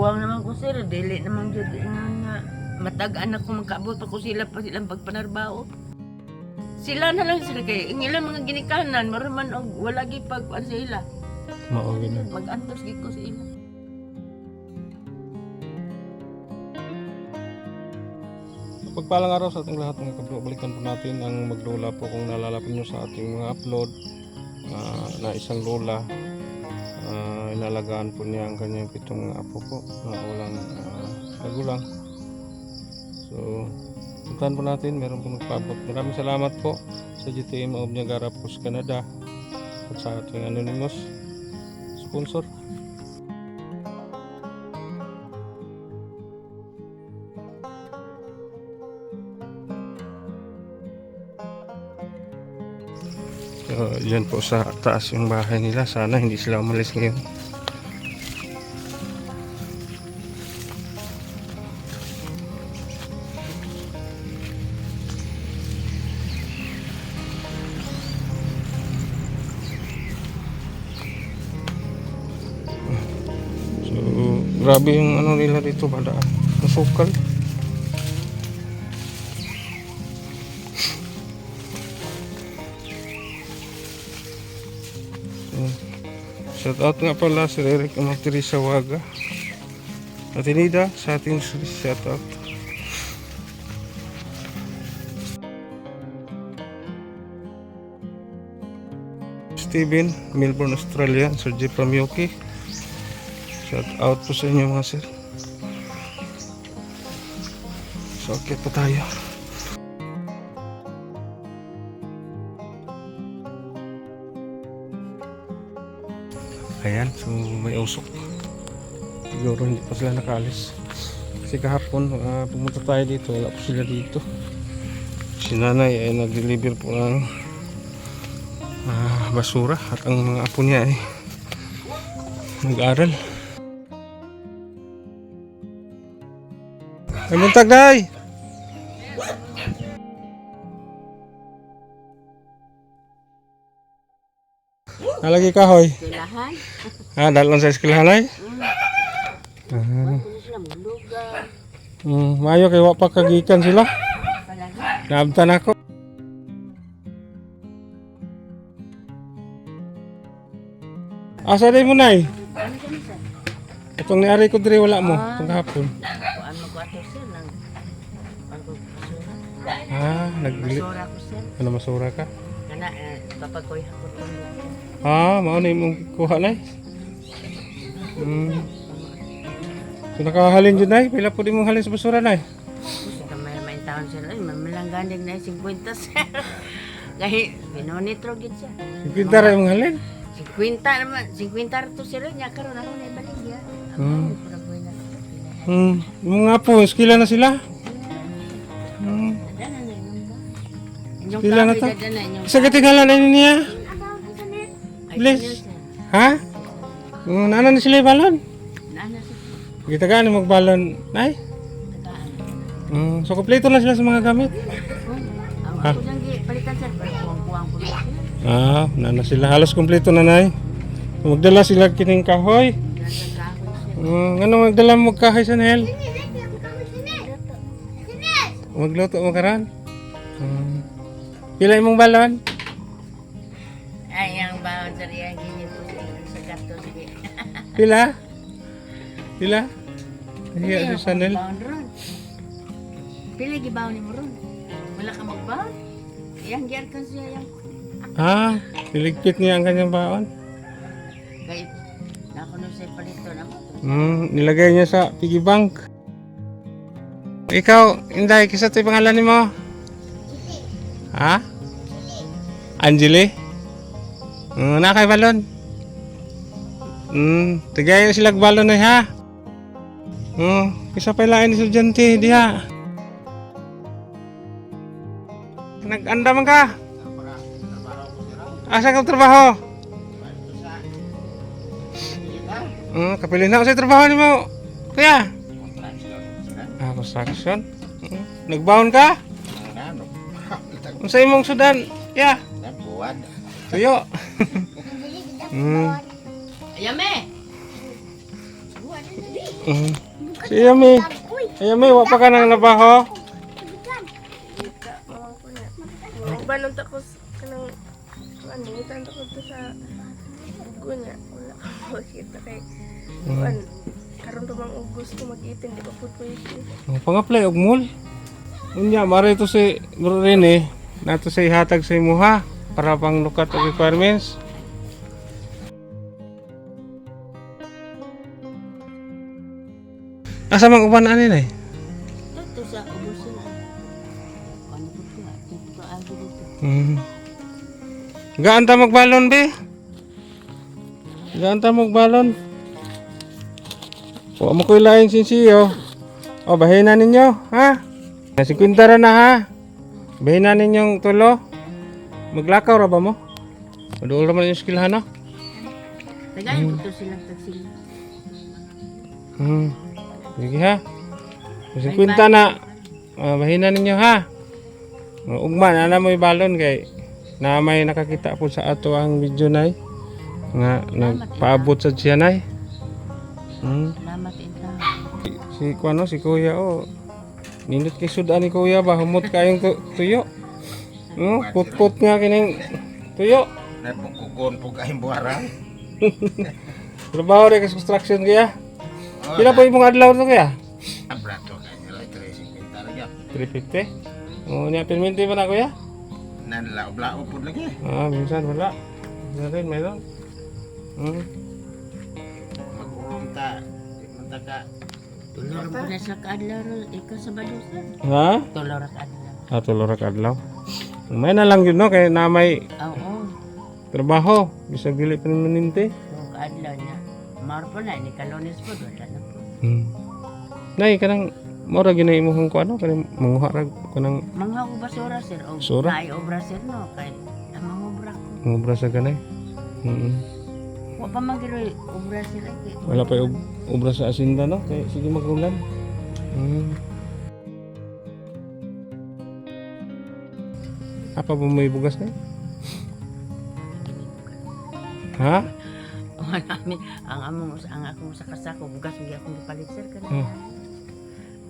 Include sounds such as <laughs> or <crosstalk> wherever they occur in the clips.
Kuwang naman ko sir, dili naman jud nga nga matagaan ako magkaabot pa ko sila pa silang pagpanarbaho. Sila na lang sila kay ang ilang mga ginikanan maruman og wala gi pag ano sila. Mao gina. Mag-antos gid ko sa ila. Pagpalang araw sa ating lahat mga kabro, balikan po natin ang maglola po kung naalala po nyo sa ating mga upload ah, na isang lola ah, inalagaan po niya ang kanyang pitong apo po na walang ah, magulang. So, puntahan po natin, meron po nagpaabot. Maraming salamat po sa GTM of Niagara Post Canada at sa ating anonymous sponsor. Yan po sa taas yung bahay nila. Sana hindi sila umalis ngayon. So, grabe yung ano nila dito, bada. Masukal. Shout out nga pala si Eric Amatiri Sawaga. At Inida sa ating shout out. Steven, Melbourne, Australia, Sir Jeff Ramioki. Shout out po sa inyo mga sir. So, okay po tayo. Ayan, so may usok. Siguro hindi pa sila nakaalis. Kasi kahapon, ah, pumunta tayo dito, wala po sila dito. Si nanay ay nag-deliver po ng ah, basura at ang mga apo niya ay nag-aral. Ay, muntag day! Nalagi kahoy. Kailahan, Ah, dalon sa eskwelahan ay. Ah. kuno sila mulugan. Mm, mayo kay wa pa kagikan sila. Naabtan ako. Asa day mo nay? Itong niari ko diri wala mo. Ah, nagbili. Basura ko sir. Ano masura ka? Kana eh, kapag ko'y hakot ko. Ah, mao na imong kuha nay. Hmm. So nakahalin jud nay, pila po di mong halin sa basura nay? Gusto ka may taon sir. Ay, mamalangganig na 50 sir. Kahit binonitro gid siya. Pinta ra imong halin. 50 naman, 50 ra to sir nya karon ako na. Hmm. Buhay na. Hmm, imong nga po, skila na sila. Inyong Pila na to? Sa katingalan na niya. Ay, sir. Ha? Mm, nana na sila yung balon. Nana sir. Kita ka magbalon, nay? Tagaan. Mm, so kompleto na sila sa mga gamit. Oh, sir. Ah, nana sila halos kompleto na nay. Magdala sila kining kahoy. Mm, ano magdala mo kahoy sa Nel? Magluto mo karan? Mm. Pila imong balon? Ay, ang bawang sir, yan ganyan po sir, sa gato sige. <laughs> Pila? Pila? Iya, sa Nel. Bawang ron. Pila gibaw ni mo ron. Wala ka magbaon. Yang giar kan siya yang Ah, niligpit niya ang kanyang baon. kay nakuno sa palito na mo. Mm, nilagay niya sa piggy bank. Ikaw, Inday, kisa ito yung pangalan ni mo? Ha? Angeli? Mm, na kay balon? Mm, tigayon sila balon na ha? Mm, kisa pa ilain ni estudyante, diha. Nag-anda man ka? Asa ka trabaho? Mm, kapili na sa trabaho ni mo. Kuya. Ah, construction. Mm, Nagbaon ka? Kung sa imong sudan, ya. Tuyo. <laughs> mm. Ayame. Mm. Si Yami. Yami, wa pa ka nang nabaho? Banon ta ko kanang ano, ngitan ta ko to sa kunya. Wala ka makita kay kuan karon pa mang August ko mag-itin di pa pud pwede. Oh, Pang-apply og mall. Unya, mara ito si Rene. Nato sa ihatag sa imo ha. Para pang lukat og requirements. Asa mang uban ani nay? Dito sa ubos sila. Ano po ito? Dito agi dito. Hmm. Gaan ta magbalon be? Gaan ta magbalon? O mo koy lain sinsiyo. O bahin na ninyo, ha? Nasi kwintara na ha. Bahin na ninyong tulo. Maglakaw ra ba mo? Maduol ra man yung skillhan no? Tagayin po ito silang tagsila. Hmm. Sige ha. Nasi kwinta na. O, bahin na ninyo ha. O, Ugma, na mo balon kay na may nakakita po sa ato ang video nay nga nagpaabot sa siya nay. Hmm. Salamat ito. Si kuano si Kuya oh. Nindot kay sudan ni Kuya ba humot kayong tu- tuyo. No, put-put nga kining tuyo. Napukukon po kayong buwarang. <laughs> Trabaho rin sa construction kaya. Pila po imong adlaw to kaya? Abrato rin kwenta lagi. 350. Oh, niya permente ba na kuya? Nanlao-lao po lagi. Ah, minsan wala. Wala rin mayroon. Hmm. Magurong ta. Di man ta ka. Tulor po na sa kaadlaw ro. Ikaw sa balusan. Ha? Tulor at adlaw. Ah, tulor ka adlaw. May na lang yun no kay na may Oo. trabaho bisag dili permanente. Yung kaadlaw niya. Mar po na. Ni kalonis po. Wala na po. Hmm. Nay kanang mora ginay imong ko ano kanang manguha ra kanang Mga basura sir. O, Basura? Naay obra sir no. Kay ang mga obra ko. ngobra sa kanay. Mm. Wa pa magiroy obra sir. Ay, Wala pa yung obra sa asinda no kay sige magulan. Mm. Apa ba may bugas na? Ha? Wala namin. Ang among ang akong sa kasako. Bugas hindi akong gipalit sir. Kana. Hmm.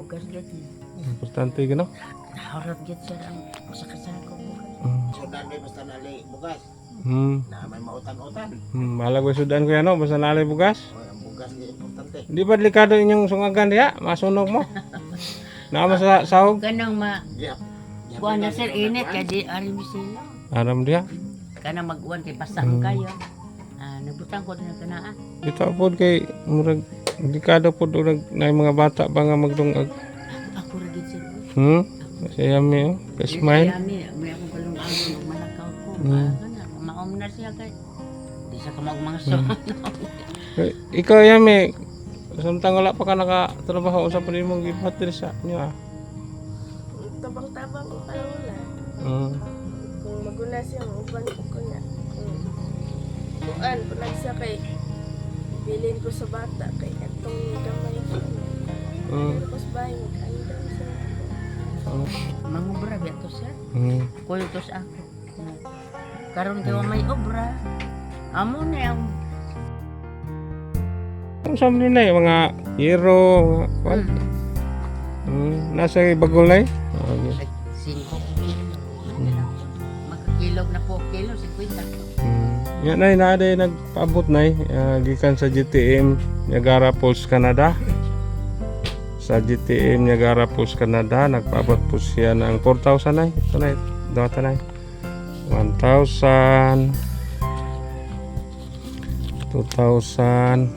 Bugas gid. Importante gano. Naharap gid sir ang sa kasako. bugas. Mm. So dami basta nali bugas. Hmm. Na may mautan-utan. Hmm. Malag wa sudan ko yan no basta nalay bugas. O ang bugas ni importante. Di ba delikado inyong sungagan diha? Masunog mo. <laughs> Naama sa sahog. Kanang ma Yap. Kuan na sir init kay di ari bisila. Aram diha. Kanang mag-uwan kay pasang kayo. Ah, nagbutang ko din kanaa. Dito pod kay murag delikado pod urag na mga bata pa nga magdungag. Ako ra gid sir. Hmm? Saya mi oh. Kay smile. Kami, may akong kalungan ko malakaw ko. Hmm. Ah, kana maom na siya kay di sa kamag mga so. Eh, Ikaw yami, samtang wala pa ka nakatrabaho sa pa mong gibat diri sa inyo Mm. Kung maguna siya uban ko kunya. Kung kuan pulag sa kay bilin ko sa bata kay atong gamay ko. Mm. Ko sa bahay mag-andam sa Mangobra ba to sir? Mm. Kuyo to sa ako. Karon kay wa may obra. Amo na ang Ang sa mga na mga hero, mga kwan. Mm. Nasa bagol na eh. Ah, okay. Cinco Makakilog na po kilo, 50. Mm. Yan ay na day nagpaabot na gikan sa GTM Niagara Falls, Canada. Sa GTM Niagara Falls, Canada, nagpaabot po siya ng 4,000 na. Ito na, data na. 1,000 2,000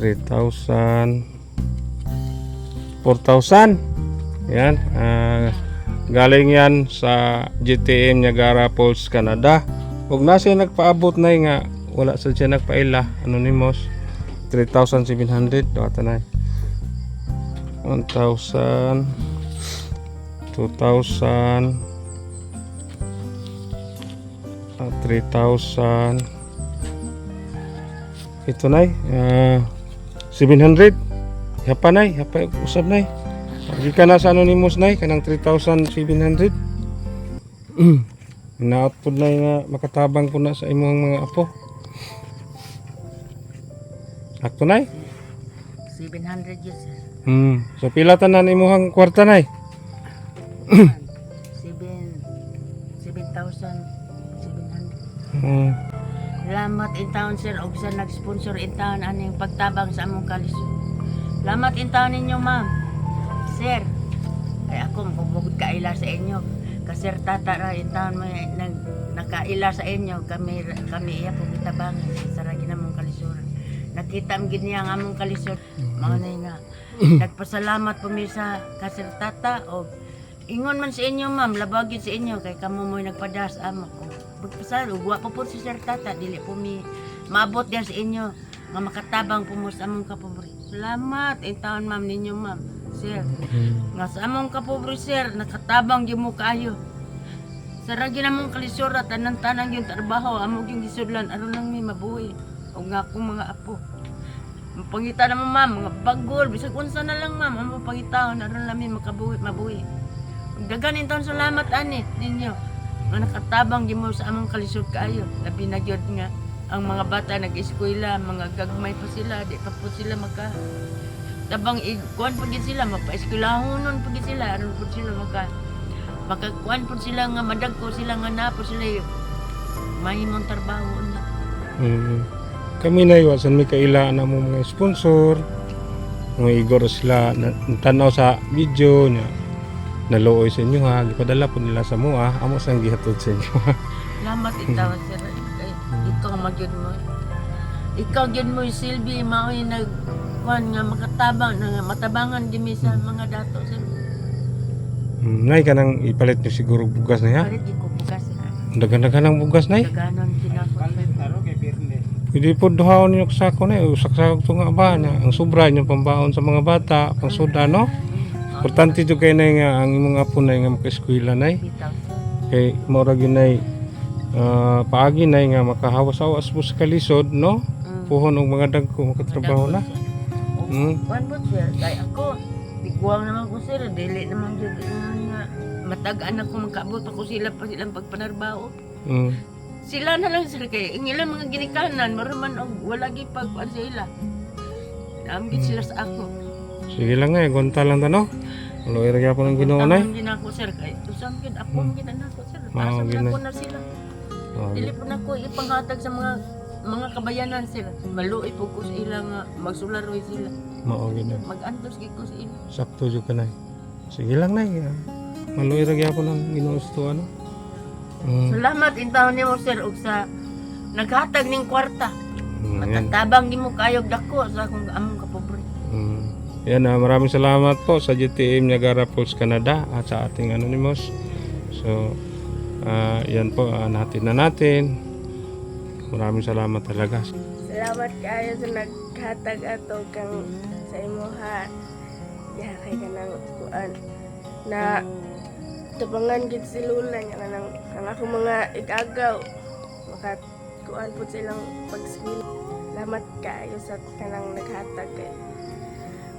3,000 4,000 yan ah, galing yan sa GTM Niagara Falls, Canada. Huwag na siya nagpaabot na nga wala sa siya nagpaila. Anonymous. 3,700 data na 1,000 2,000 ah, 3,000 ito na uh, 700 Hapa na, hapa usab na. Hindi ka na sa anonymous na, kanang 3,700. Na-output na nga makatabang ko na sa imong mga apo. Akto na 700 yun sir. Hmm. So pila tanan imuhang kwarta nay? 7 7,700. Hmm. Salamat in town sir og sa nag-sponsor in town aning pagtabang sa among kalisod. Salamat in town ninyo ma'am. Sir, ay ako mabugod kaila sa inyo. Kasir tata ra in town mo nag nakaila sa inyo kami kami iya po gitabangan sa ra ginamong kalisod. Nakita am gid niya ang among kalisod. Mao na nga. Nagpasalamat po mi sa kasir tata og ingon man sa inyo ma'am labagin sa inyo kay kamo mo'y nagpadas amo ko. Pagpasal ug wa pa po si sir tata dili po mi maabot diyan sa inyo nga makatabang po mo sa among kapobri. Salamat in taon ma'am ninyo ma'am. Sir, nga sa among kapobri sir nakatabang gyud mo kaayo. Sa ra ginamong kalisura tanan-tanan yung trabaho amo gyud gisudlan aron lang mi mabuhi og nga akong mga apo. Pangita na mo ma'am, mga bagol, bisag unsa na lang ma'am, ang pangitaon aron lang mi makabuhi mabuhi. Daganin taon salamat ani ninyo. Nga nakatabang gyud mo sa among kalisod kaayo. Labi na nga ang mga bata nag-eskwela, mga gagmay pa sila, di pa po sila maka tabang ikuan pa gid sila, mapa-eskwelahonon pa gid sila, aron po sila maka makakuan po sila nga madagko sila nga napo sila yung mahimong trabaho niya. Hmm. Kami na iwasan may kaila na mo mga sponsor. Mga igor sila na, tanaw sa video niya. Naluoy sa inyo ha. Gipadala po nila sa mua. Amo sang gihatod sa inyo ha. <laughs> Salamat itaw sir. Ikaw magyud mo. Ikaw gyud mo silbi mao'y nag kuan nga makatabang nga matabangan gimi sa mga dato sir. Hmm. Nay ka nang ipalit nyo siguro bugas na ha. Palit di ko bugas na. Dagan-dagan ang bugas nay. Daganon kinako. Palit taro kay Pirne. Pwede po duhaon ninyo sa sako na. Usak-sakog to nga ba niya. Ang sobra niyo pambaon sa mga bata. Pang soda no. Importante to kay nay nga ang imong apo nay nga makaeskwela nay. Kay mora gyud nay ah, paagi nay nga makahawas-awas mo sa kalisod no Mm. puhon og mga dagko makatrabaho na mm. Kuan po sir, kay ako, bigwang naman ko sir, dili naman jud nga matagaan ako makaabot pa ko sila pa silang pagpanarbaho. Mm. Sila na lang sir kay ang ilang mga ginikanan maruman og wala gi pagkuan sa ila. Naamgit sila sa ako. sige lang nga gonta lang ta no Loy ra gyapon ang Ginoo nay Tamang din ako sir kay tusam gid ako Hmm. gid ako sir. Mao, Asa gid na na. ko na sila. Oh, Dili po na ko ipanghatag sa mga mga kabayanan sila. Maluoy po ko sa ila nga magsularoy sila. mao na. Mag-antos gid ko sa ila. sakto jud ka nay sige lang nay ah. maloy ra gyapon ang Ginoo sa tuwa no mm. Salamat intawon nimo sir og sa naghatag ning kwarta. Mm. Matatabang nimo kayog dako sa akong among kapobre. Mm. Yan, ah, maraming salamat po sa GTM Niagara Falls, Canada at sa ating Anonymous. So, ah, yan po, ah, natin na natin. Maraming salamat talaga. Salamat kayo sa naghatag ato kang sa imuha. Ya kay kanang kuan na tabangan gid si Lula nga kanang ang ako mga igagaw maka kuan po silang pag-school. Salamat kayo sa kanang naghatag kay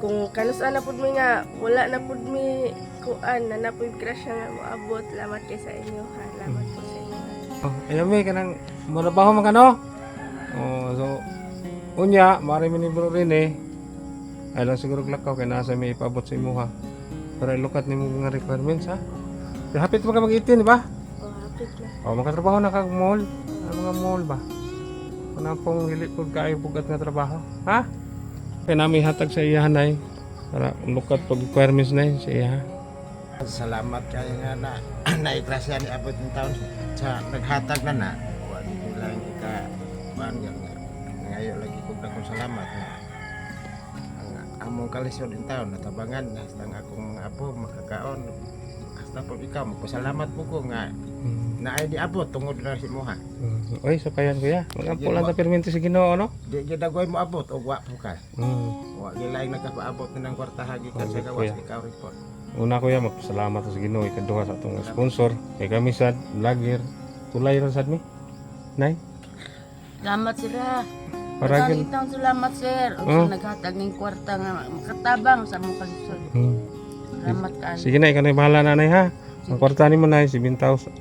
kung kanus ana pud mi nga wala na pud mi kuan na napoy grasya nga moabot salamat kay sa inyo ha salamat po sa inyo ha. Oh, ayan may kanang marabaho man kano. Oh, so unya, mari man ni bro rin eh. Ay lang siguro glakaw kay nasa may ipaabot sa imo ha. Para ilukat nimo mga requirements ha. Hapit mo ka mag-18, di ba? oh hapit na O, makatrabaho na kag mall. Ang mga mall ba? Ano pong hili po kayo bugat nga trabaho? Ha? Kaya namin hatag sa iya nay. Para lukat pag requirements na sa iya. Salamat kayo nga na <clears throat> naikrasya ni abot ng taon sa naghatag na na. Ko dakong salamat nga. Ang among kalisod ng taon natabangan na ang akong mga apo makakaon. Hasta po ikaw magpasalamat po ko nga Hmm. na ay di abot tungod na si Moha. Hmm. Oy, sapayan kuya. Magampo lang ta perminti sa Ginoo no. Di gyud dagoy mo abot og wa po ka. Hmm. Wa gilay nagkapaabot na ng kwarta hagi ka sa gawas kuya. ikaw report. Una kuya magpasalamat sa Ginoo ikaduha sa atong sponsor. Kay kami sad vlogger. Tulay ra sad mi. Nay. Salamat sila. Para gyud. Maraming taong salamat sir. Og Oh. sa naghatag ning kwarta nga makatabang sa among kalisod. Hmm. Salamat ka. Sige na, ikaw na yung bahala nanay ha. Ang kwarta ni mo na 7,000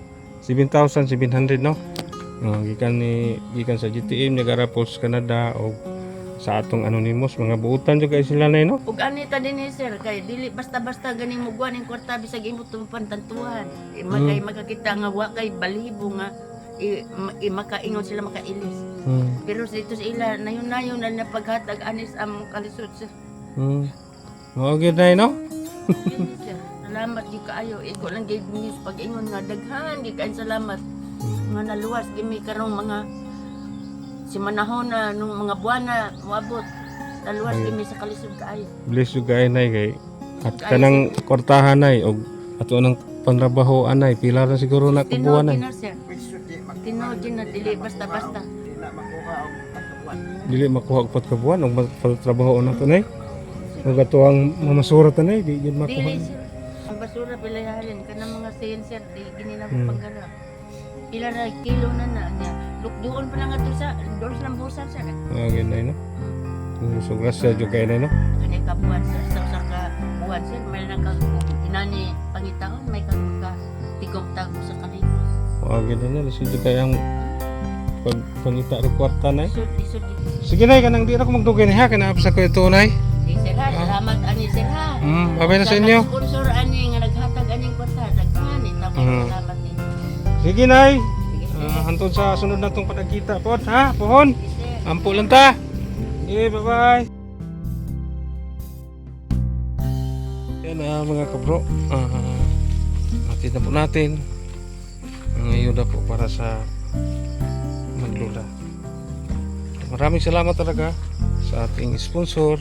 7,700 no. Uh, gikan ni gikan sa GTM Niagara Falls Canada o sa atong anonymous mga buutan jud kay sila nay no. Ug anita din ni sir kay dili basta-basta ganing muguan ning kwarta bisag imo tumpantantuhan. E, magay makakita nga wa kay balibo nga i, ma- i makaingon sila makailis. Hmm. Pero sa dito sa ila nayon-nayon na napaghatag anis am kalisod sir. Hmm. Mao gyud nay no. Yun sir. Salamat gyud kaayo. Iko lang gyud news pag ingon nga daghan gyud kaayo salamat nga naluwas gimi karong mga si manahon na nung mga buwan na moabot. Naluwas gimi sa kalisod kaayo. Bless you kay nay kay at kanang kwartahan nay og ato nang panrabaho anay pila ra siguro na kubuan nay. Tinuod na na dili basta-basta. Di na makuha ang pagkabuan. Dili makuha og patkabuan og trabaho na to nay. Ug ato ang mamasurat na nay di gyud makuha. Dili. Ang basura pilayarin kanang mga sayan sir di gini na Hmm. paggara. Pila ra kilo na na niya. Lukduon pa lang ato sa doors ng busa sir. Mao gyud nay no. So grasya jud kay nay no. Kani ka buwan sir sa usa ka buwan sir may naka inani pangitaon may ka ka tigom tago sa kanila. Mao gyud na lisod jud kay ang pag pangita ro kwarta isod. Sige nay kanang di ra ko magdugay ni ha kana sa ko ito nay. Sir ha, salamat ani sir ha. Hmm, babay na sa inyo. Sponsor ani nga naghatag aning kwarta daghan ni tamo salamat ni. Sige nay. Sige. Ah, hantod sa sunod natong panagkita pod ha, pohon. Sige. Ampo lang ta. Okay, bye-bye. Yan na mga kabro. Ah, natin na po natin. Ang ayuda po para sa maglula. Maraming salamat talaga sa ating sponsor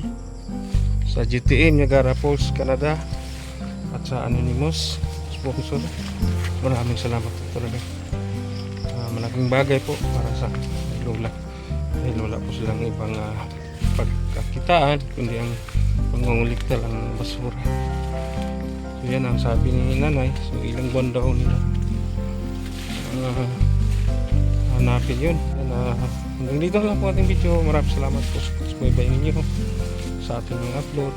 sa GTM Niagara Falls, Canada at sa Anonymous sponsor. Maraming salamat po talaga. Ah, malaking bagay po para sa lula dahil wala po silang ibang ah, pagkakitaan kundi ang pangungulikta lang ng basura so yan ang sabi ni nanay so ilang buwan daw nila Ah, hanapin yun. Yan, ah, hanggang dito lang po ating video. Maraming salamat po sa subaybay ninyo sa ating mga upload